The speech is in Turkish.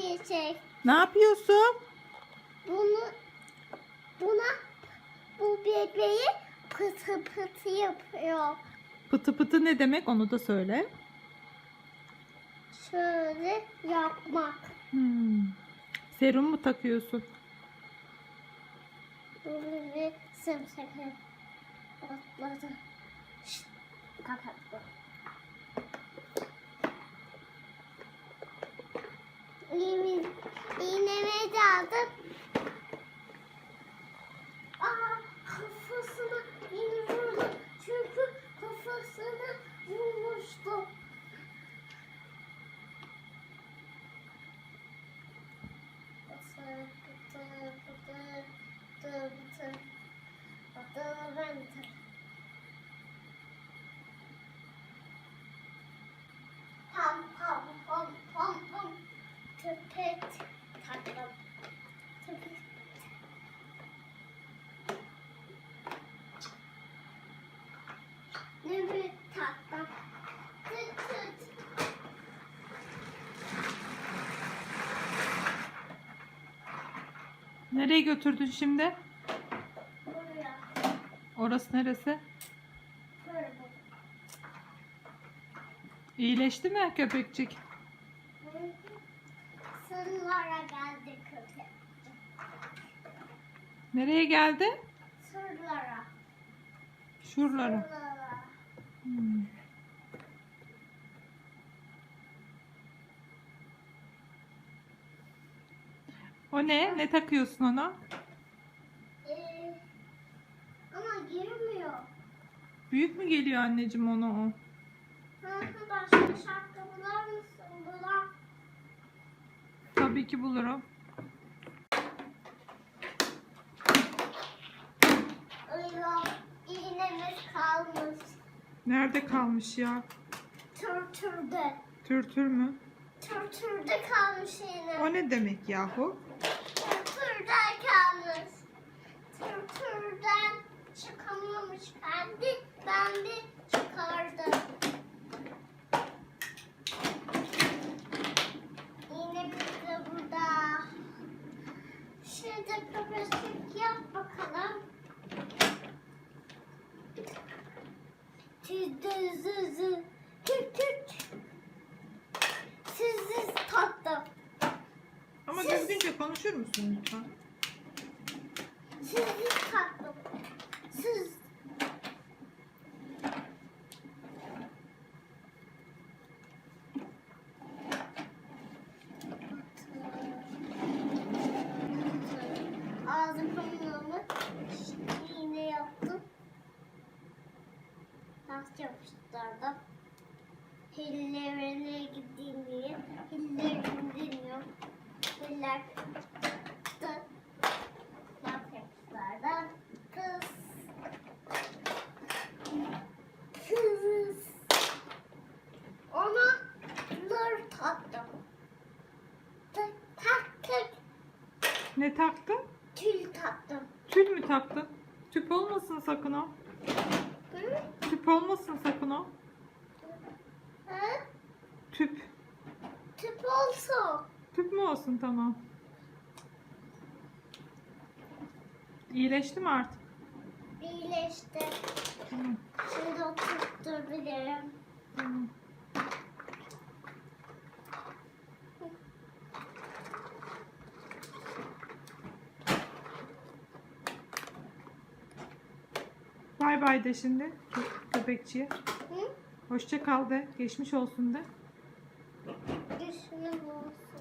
çek. Ne yapıyorsun? Bunu buna bu bebeği pıtı pıtı yapıyor. Pıtı pıtı ne demek onu da söyle. Şöyle yapmak. Hmm. Serum mu takıyorsun? Bunu bir sımsıkı atladı. Şşt, kapattı. İğne, iğnemi de aldım. Nereye götürdün şimdi? Buraya. Orası neresi? Böyle. İyileşti mi köpekçik? Sırlara geldi köpek. Nereye geldi? Sırlara. Şuralara. Sırlara. Hmm. O ne? Ne takıyorsun ona? Ee, ama girmiyor. Büyük mü geliyor anneciğim ona o? Başka şarkı bular mısın? Bular. Tabii ki bulurum. İğnemiz kalmış. Nerede kalmış ya? Tırtırda. Tür mü? Tırtırda kalmış iğne. O ne demek yahu? Tırtırda kalmış. Tırtırdan çıkamamış. Ben de, ben de çıkardım. Yine biz de burada. Şimdi köpecik yap bakalım. Tüzdü zızı. Tüt musun lütfen? Sizi tattım. Siz Ağzı kameramı iğne yaptım. Nasıl yapıştırdım. Hillerine gideyim diye. Hillerim dinliyor. Hiller çıktı. Nasıl yapıştırdım. Kız. Kız. Ona lır taktım. Tak tak tak. Ne taktın? Tül taktım. Tül mü taktın? Tüp olmasın sakın o. Hı? Tüp olmasın sakın o. Hı? Tüp Tüp mü olsun tamam. İyileşti mi artık? İyileşti. Tamam. Şimdi oturtturabilirim. tamam. Bay bay de şimdi kö- köpekçiye. Hı? Hoşça kal de. Geçmiş olsun de. Düşünüm olsun.